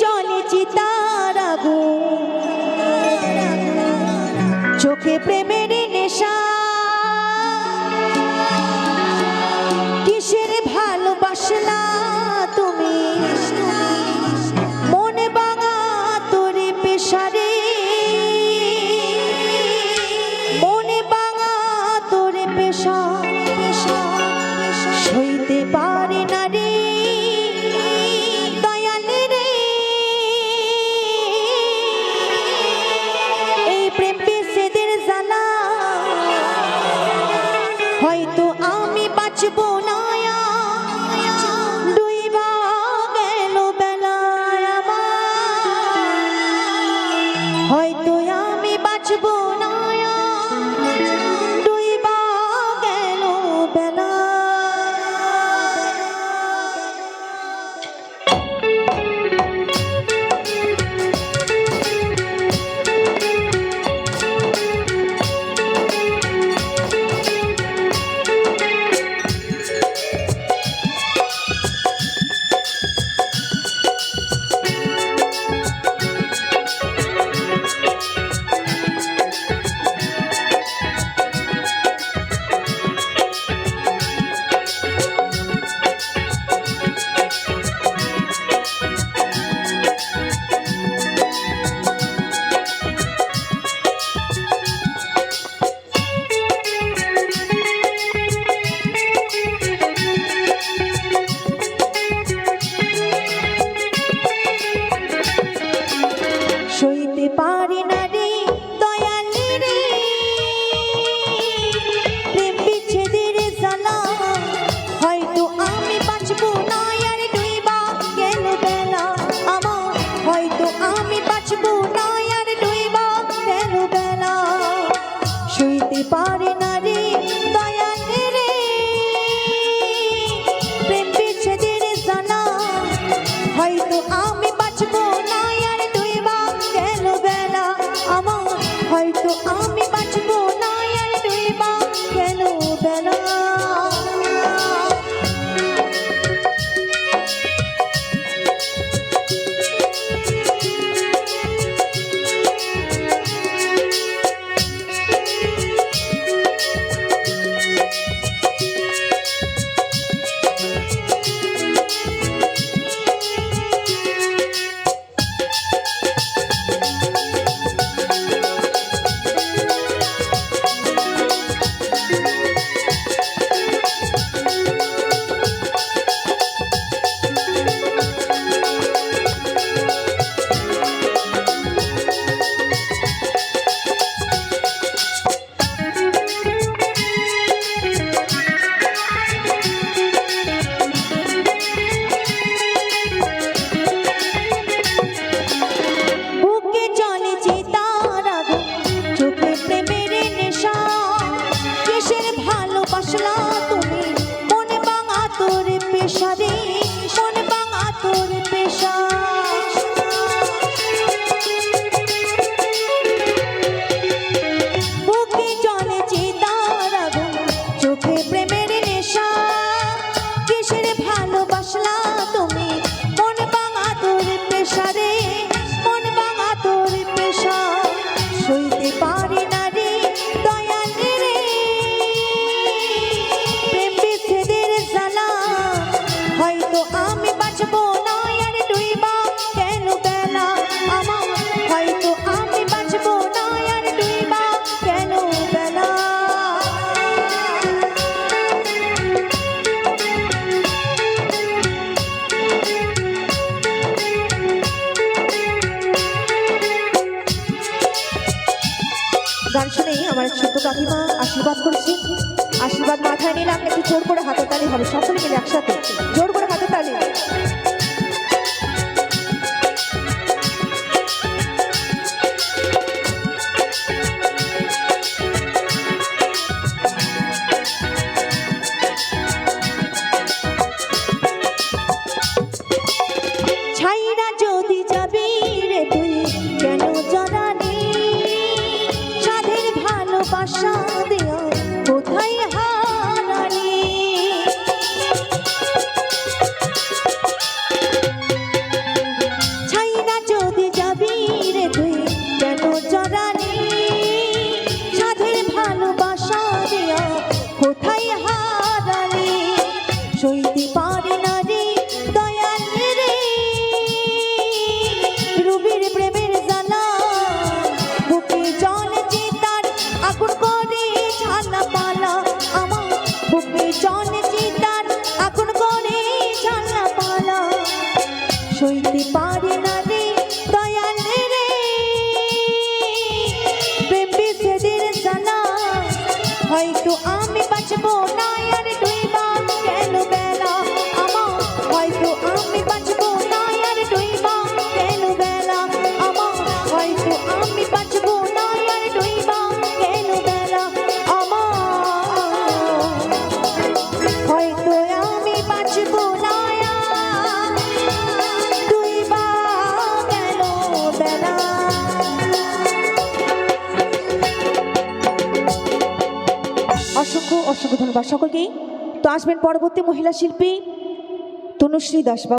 জলে চিতার আগুন চোখে প্রেমের নেশা। কিসের ভালোবাসলা তুমি? মনে বাঙা তোরে পেশারে। তো আমি প্রেমের নেশা আমার ছোট্ট কাকিমা, আশীর্বাদ করছি। আশীর্বাদ মাথায় নিলে আপনাকে জোর করে হাতে তালি হবে, সকলে মিলে একসাথে। বাসা দেয়া সইতে পারি না রে দয়াল রে। প্রেম বিষেদের জানা হয়তো আমি বাঁচবো না। অসংখ্য অসংখ্য ধন্যবাদ সকলকেই। তো আসবেন পরবর্তী মহিলা শিল্পী তনুশ্রী দাসবাবু